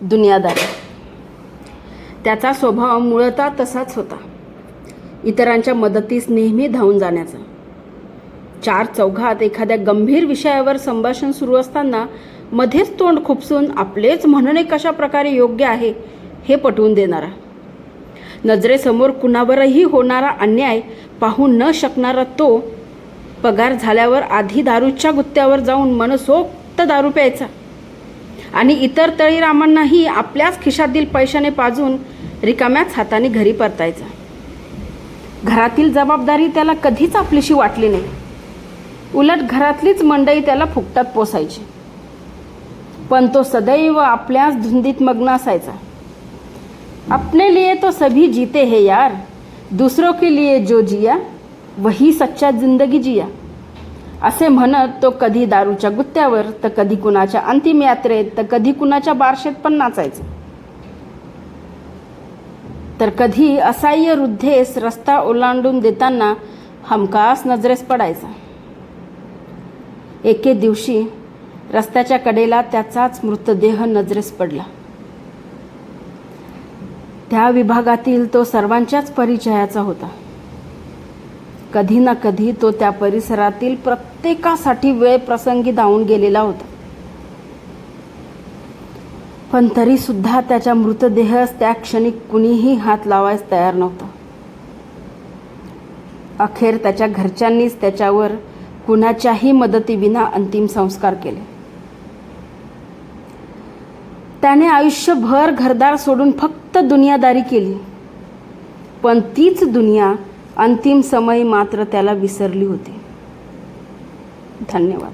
दुनियादारी. त्याचा स्वभाव मुळता तसाच होता. इतरांच्या मदतीस नेहमी धावून जाण्याचा. चार चौघात एखाद्या गंभीर विषयावर संभाषण सुरू असताना मध्येच तोंड खुपसून आपलेच म्हणणे कशा प्रकारे योग्य आहे हे पटवून देणारा. नजरेसमोर कुणावरही होणारा अन्याय पाहू न शकणारा तो पगार झाल्यावर आधी दारूच्या गुत्त्यावर जाऊन मनसोक्त दारू प्यायचा. आणि इतर तळीरामांनाही आपल्याच खिशातील पैशाने पाजून रिकाम्याच हाताने घरी परतायचा. घरातील जबाबदारी त्याला कधीच आपलीशी वाटली नाही. उलट घरातलीच मंडई त्याला फुकटात पोसायची. पण तो सदैव आपल्याच धुंदीत मग्न असायचा. अपने लिए तो सभी जीते हे यार दूसरों के लिए जो जिया वही सच्चा जिंदगी जिया. असे म्हणत तो कधी दारूच्या गुत्त्यावर तर कधी कुणाच्या अंतिम यात्रेत तर कधी कुणाच्या बारशेत पण नाचायचे. तर कधी असह्य वृद्धेस रस्ता ओलांडून देताना हमखास नजरेस पडायचा. एके दिवशी रस्त्याच्या कडेला त्याचाच मृतदेह नजरेस पडला. त्या विभागातील तो सर्वांच्याच परिचयाचा होता. कधी ना कधी तो त्या परिसरातील प्रत्येकासाठी वेळ प्रसंगी धावून गेलेला होता. पण तरी सुद्धा त्याच्या मृतदेहस त्या क्षणी कुणीही हात लावायस तयार नव्हता. अखेर त्याच्या घरच्यांनीच त्याच्यावर कुणाच्याही मदतीविना अंतिम संस्कार केले. त्याने आयुष्यभर घरदार सोडून फक्त दुनियादारी केली. पण तीच दुनिया अंतिम समय मात्र त्याला विसरली होती. धन्यवाद.